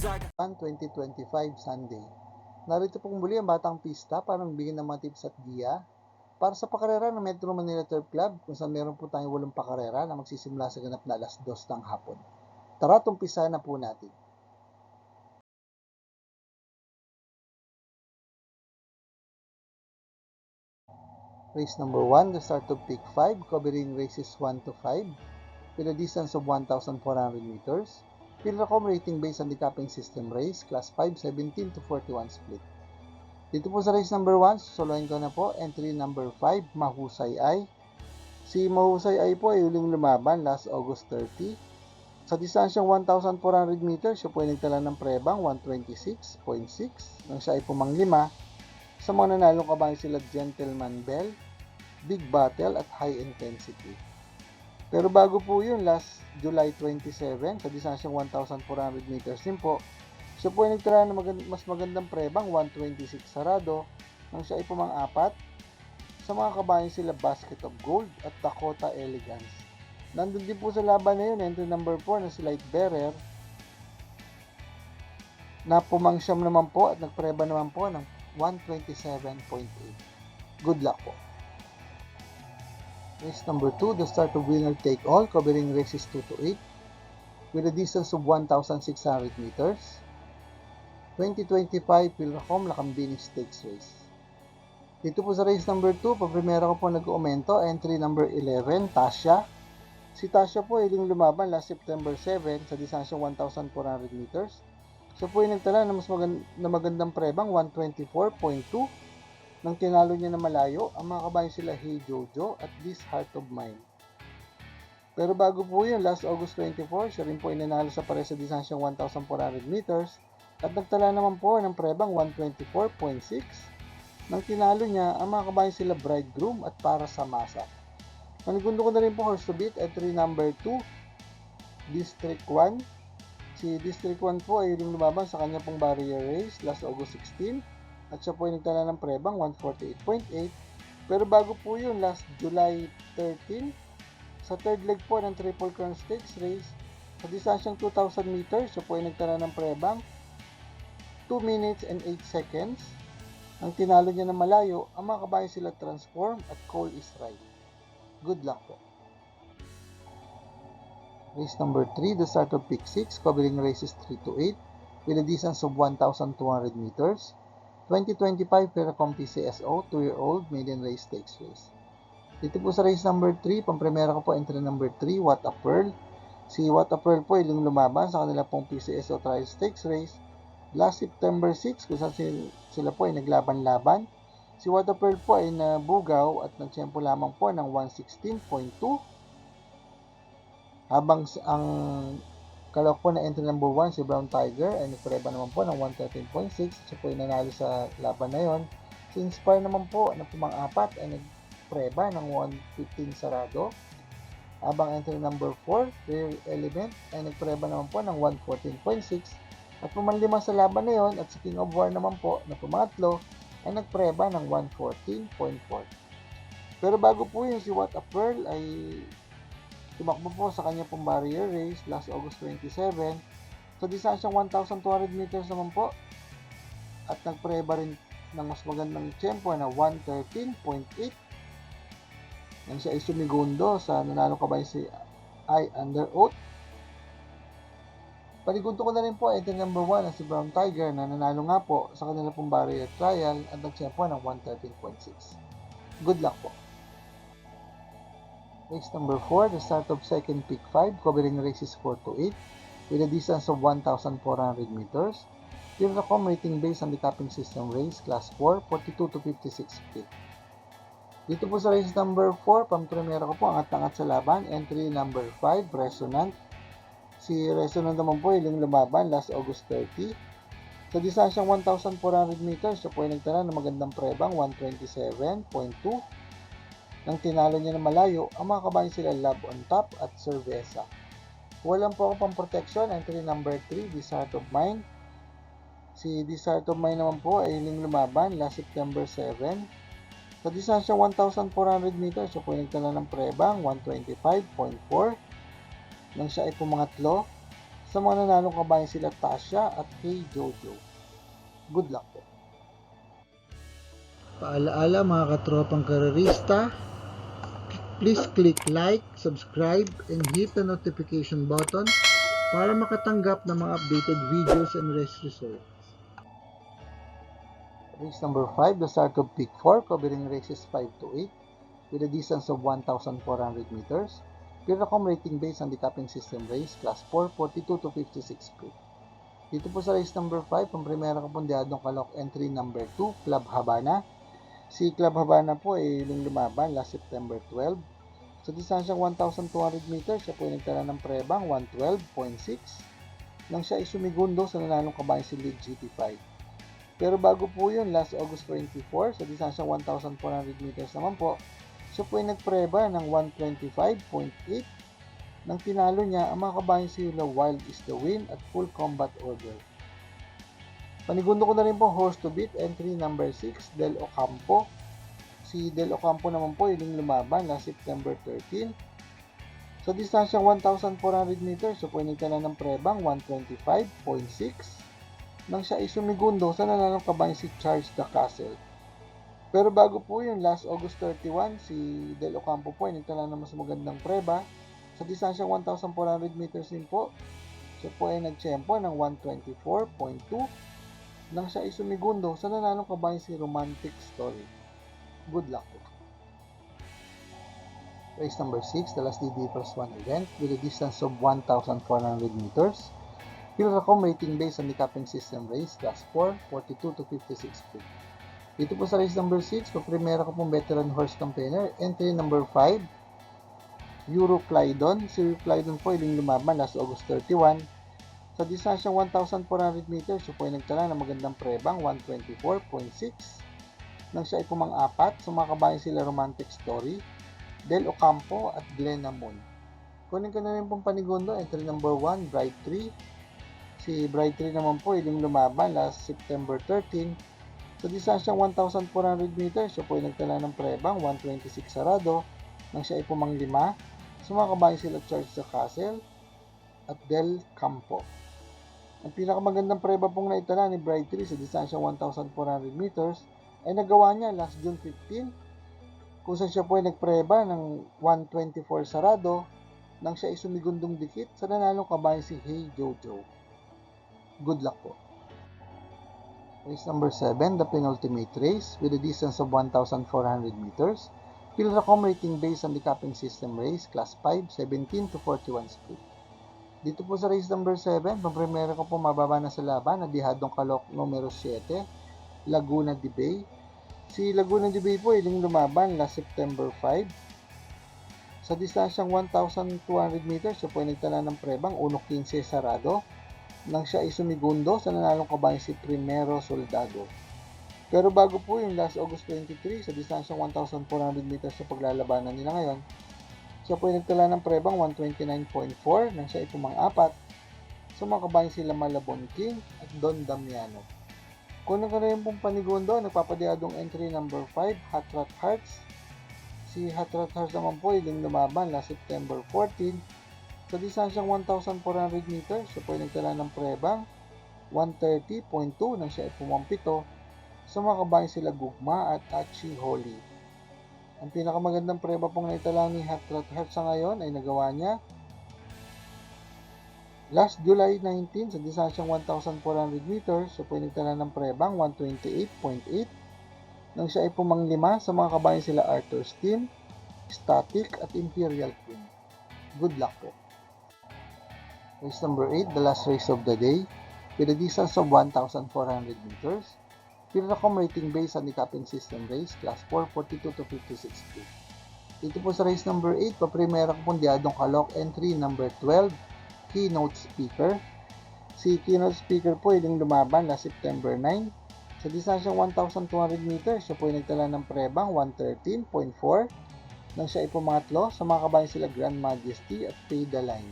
2025 Sunday. Narito pong muli ang Batang Pista para magbigay ng mga tips at giya para sa pakarera ng Metro Manila Turf Club kung saan meron po tayong walong pakarera na magsisimula sa ganap na alas 2 ng hapon. Tara, tumpisa na po natin. Race number 1, the start of pick 5, covering races 1 to 5 with a distance of 1,400 meters. Pilracom rating based on the capping system race, class 5, 17 to 41 split. Dito po sa race number 1, susuluhin ko na po, entry number 5, Mahusay Ay. Si Mahusay Ay po ay uling lumaban last August 30. Sa distansyang 1,400 meters, siya po ay nagtala ng prebang 126.6 nang siya ay pumanglima. Sa mga nanalong kabayan sila Gentleman Bell, Big Battle at High Intensity. Pero bago po yun, last July 27, sa distansyang 1,400 meters din po, siya po ay nagtala ng mas magandang prebang 126 sarado nang siya ay pumang-apat. Sa mga kabayan sila Basket of Gold at Dakota Elegance. Nandun din po sa laban na yun, entry number 4 na si Light Bearer na pumangsyam naman po at nagpreba naman po ng 127.8. Good luck po. Race number 2, the start of winner take all covering races 2 to 8 with a distance of 1,600 meters. 2025 Pilracom Lakambini Stakes Race. Dito po sa race number 2, pagprimera ko po nag-aumento, entry number 11, Tasha. Si Tasha po ay lumaban last September 7 sa distansyang 1,400 meters. Siya po ay nagtala na mas magand- na magandang prebang 124.2 nang tinalo niya na malayo ang mga kabayan sila Hey Jojo at This Heart of Mine. Pero bago po yun, last August 24, siya rin po ay nanalo sa pare sa distansyang 1,400 meters at nagtala naman po ng prebang 124.6 nang tinalo niya ang mga kabayan sila Bridegroom at Para sa Masa. Manigundo ko na rin po horse to beat, entry number 2, District 1. Si District 1 po ay yung lumaban sa kanya pong barrier race last August 16 at siya po ay nagtala ng prebang 148.8 pero bago po yun last July 13 sa third leg po ng Triple Crown Stakes race sa distansyang 2,000 meters siya po ay nagtala ng prebang. 2 minutes and 8 seconds. Ang tinalo niya na malayo ang mga kabayan sila Transform at Cole is Right. Good luck po. Race number 3, the start of pick 6, covering races 3 to 8 with a distance of 1,200 meters. 2025 Peracom PCSO 2-year-old maiden race stakes race. Dito po sa race number 3, pampremera ko po entry number 3, What a Pearl. Si What a Pearl po yung lumaban sa kanila pong PCSO trial stakes race last September 6 kung saan sil- sila po ay naglaban-laban. Si What a Pearl po ay nabugaw at nagtiyempo lamang po ng 116.2 habang ang kalok po na entry number 1 si Brown Tiger ay nagpreba naman po ng 113.6 siya po ay nanalo sa laban na yon. Si Inspire naman po na pumang-apat ay nagpreba ng 115 sarado. Habang entry number 4 Rare Element ay nagpreba naman po ng 114.6 at pumanlima sa laban na yon at si King of War naman po na pumangatlo ay nagpreba ng 114.4 pero bago po yun si What a Pearl ay Tumakbo po sa kanya pong barrier race last August 27. Sa distansyang 1,200 meters naman po. At nagpreba rin ng mas magandang tiyempo na 113.8. Nang siya ay sumigundo sa nanalo kabayan si I Under Oath. Panigundo ko na rin po entry number 1 na si Brown Tiger na nanalo nga po sa kanila pong barrier trial at nagtiyempo ng 113.6. Good luck po. Race number 4, the start of second pick 5, covering races 4 to 8, with a distance of 1,400 meters. Pilracom rating based on the capping system race, class 4, 42 to 56 split. Dito po sa race number 4, pampremera ko po ang angat sa laban, entry number 5, Resonant. Si Resonant naman po yung lumaban last August 30. Sa distansyang 1,400 meters, siya po ay nagtala ng magandang prebang 127.2 nang tinalo niya na malayo, ang mga kabayan sila Love on Top at Cerveza. Walang po ako pang protection, entry number 3, This Heart of Mine. Si Heart of Mine naman po ay yung lumaban last September 7. Sa distansya 1,400 meters, po ay nagtala ng prebang 125.4 nang siya ay pumangatlo. Sa mga nanalong kabayan sila Tasha at Hey Jojo. Good luck po. Paalaala mga katropang karerista, please click like, subscribe, and hit the notification button para makatanggap ng mga updated videos and race results. Race number 5, the start of peak 4, covering races 5 to 8 with a distance of 1,400 meters. Piracom rating based on the capping system race, class 4, 42 to 56 feet. Dito po sa race number 5, ang primera kapundyadong kalok entry number 2, Club Habana. Si Club Habana po ay yung lumaban last September 12. Sa distansyang 1,200 meters, siya po ay nagtala ng prebang 112.6 nang siya ay sumigundo sa nanalong kabayan si Lead GT5. Pero bago po yun, last August 24, sa distansyang 1,400 meters naman po, siya po ay nagpreba ng 125.8 nang tinalo niya ang mga kabayan sila Wild is the Win at Full Combat Order. Panigundo ko na rin po horse to beat entry number 6 Del Ocampo. Si Del Ocampo naman po yung lumaban last September 13. Sa distansyang 1,400 meters, so ay nagtala ng prebang 125.6 nang siya ay sumigundo sa nananong kabayan si Charles the Castle. Pero bago po yun, last August 31, si Del Ocampo po ay nagtala ng mas magandang preba. Sa distansyang 1,400 meters din po, siya po ay nagtsempo ng 124.2 nang siya ay sumigundo sa nananong kabayan si Romantic Story. Good luck po. Race number 6, the last DD Plus 1 event with a distance of 1,400 meters. Pilracom rating based on the capping system race, class 4, 42 to 56 feet. Dito po sa race number 6, paprimera ko pong veteran horse campaigner. Entry number 5, Euro Clydon. Si Euro Clydon po iling lumaban last August 31. Sa distansyang 1,400 meters, siya po ay nagtala ng magandang prebang 124.6 nang siya ay pumang-apat sa mga kabayan sila Romantic Story, Del Ocampo at Glenn Amon. Kunin ko na rin pong panigundo, entry number 1, Bright 3. Si Bright 3 naman po iling lumaban last September 13 sa distansyang 1,400 meters, siya po ay nagtala ng prebang 126 sarado nang siya ay pumanglima. Sa mga kabayan sila Charles the Castle at Del Campo. Ang pinakamagandang preba pong naitala ni Bright 3 sa distansyang 1,400 meters ay nagawa niya last June 15 kung saan siya po ay nagpreba ng 124 sarado nang siya ay sumigundong dikit sa nanalong kabayan si Hey Jojo. Good luck po. Race number 7, the penultimate race with a distance of 1,400 meters. Pilracom rating based on the capping system race, class 5, 17 to 41 speed. Dito po sa race number 7, pampremera ko po mababa na sa laban na Dihadong Kalok numero 7, Laguna de Bay. Si Laguna de Bay po iling lumaban last September 5. Sa distansyang 1,200 meters, siya po ay nagtala ng prebang 1.15 sarado nang siya ay sumigundo sa nanalong kabayan si Primero Soldado. Pero bago po yung last August 23 sa distansyang 1,400 meters sa paglalabanan nila ngayon, siya po ay nagtala ng prebang 129.4 nang siya ay pumang-apat sa mga kabayan sila Malabon King at Don Damiano. Kung ko na yung pong panigundo, nagpapadiadong entry number 5, Hot Rod Hearts. Si Hot Rod Hearts naman po ay lumaban last September 14 sa distansyang 1,400 meters, siya po ay nagtala ng prebang 130.2 nang siya ay pumampito sa mga kabayan sila Gugma at Achi Holy. Ang pinakamagandang preba pong naitala ni Hatrat Heart sa ngayon ay nagawa niya last July 19 sa distansyang 1,400 meters, siya po ay nagtala ng prebang 128.8 nang siya ay pumanglima sa mga kabayan sila Arthur Steen, Static at Imperial Queen. Good luck po. Race number 8, the last race of the day, with a distance of 1,400 meters. Pilracom rating based on the capping system race, class 4, 42 to 56 feet. Dito po sa race number 8, paprimera ko pundyadong kalok entry number 12, keynote speaker. Si keynote speaker po iling lumaban last September 9. Sa distansyang 1,200 meters, siya po ay nagtala ng prebang 113.4 nang siya ay sa mga kabayan sila Grand Majesty at Pay the Line.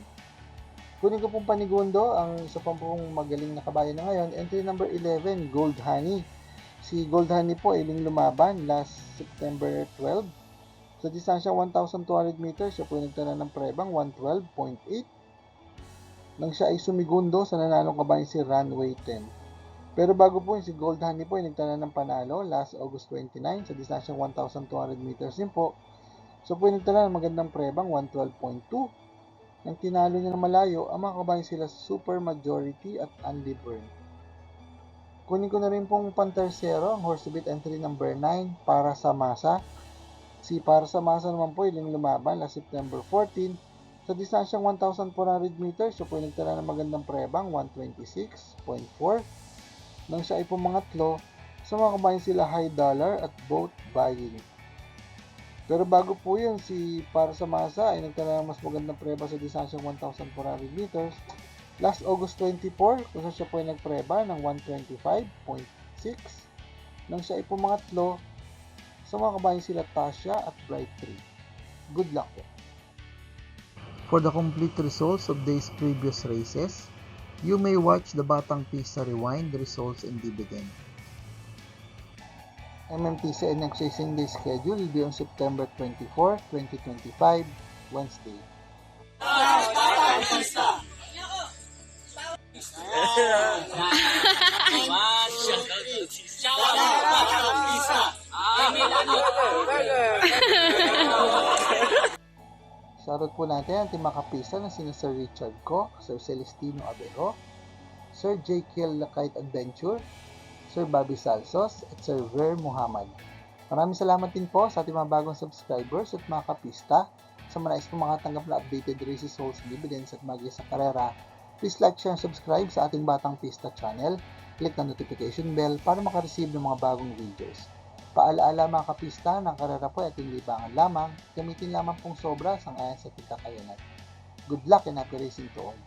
Kunin ko pong panigundo ang isa pang pong magaling na kabayan na ngayon. Entry number 11, Gold Honey. Si Gold Honey po ay lumaban last September 12. Sa distansyang 1,200 meters, siya po ay nagtala ng prebang 112.8 nang siya ay sumigundo sa nanalong kabayan si Runway 10. Pero bago po yun, si Gold Honey po ay nagtala ng panalo last August 29 sa distansyang 1,200 meters din po. So po ay nagtala ng magandang prebang 112.2. Nang tinalo niya ng malayo, ang mga kabayan sila Super Majority at Andy Byrne. Kunin ko na rin pong pantersero, ang horse to entry number 9 para sa masa. Si para sa masa naman po, iling lumaban last September 14 sa distansyang 1,400 meters. So po ay nagtala ng magandang prebang 126.4 nang siya ay pumangatlo, sa mga kabayan sila high dollar at boat buying. Pero bago po yun, si para sa masa ay nagtala ng mas magandang preba sa distansyang 1,400 meters. Last August 24, kung siya po ay nagpreba ng 125.6 nang siya ay pumangatlo, sa mga kabayan sila Tasha at Bright 3. Good luck po. For the complete results of these previous races, you may watch the Batang Pista Rewind results and dividend. MMTC and next racing day schedule will be on September 24, 2025, Wednesday. Shoutout po natin ang team makapisa na sina Sir Richard Co, Sir Celestino Abero, Sir J. Kiel Lakite Adventure, Sir Bobby Salsos, at Sir Ver Muhammad. Maraming salamat din po sa ating mga bagong subscribers at mga kapista. Sa mga nais po makatanggap na updated races, holds, dividends at magic sa karera, please like, share, and subscribe sa ating Batang Pista channel. Click the notification bell para makareceive ng mga bagong videos. Paalaala mga kapista ng karera po ating libangan lamang. Gamitin lamang pong sobra sang ayon sa pagkakayanan. Good luck and happy racing to all.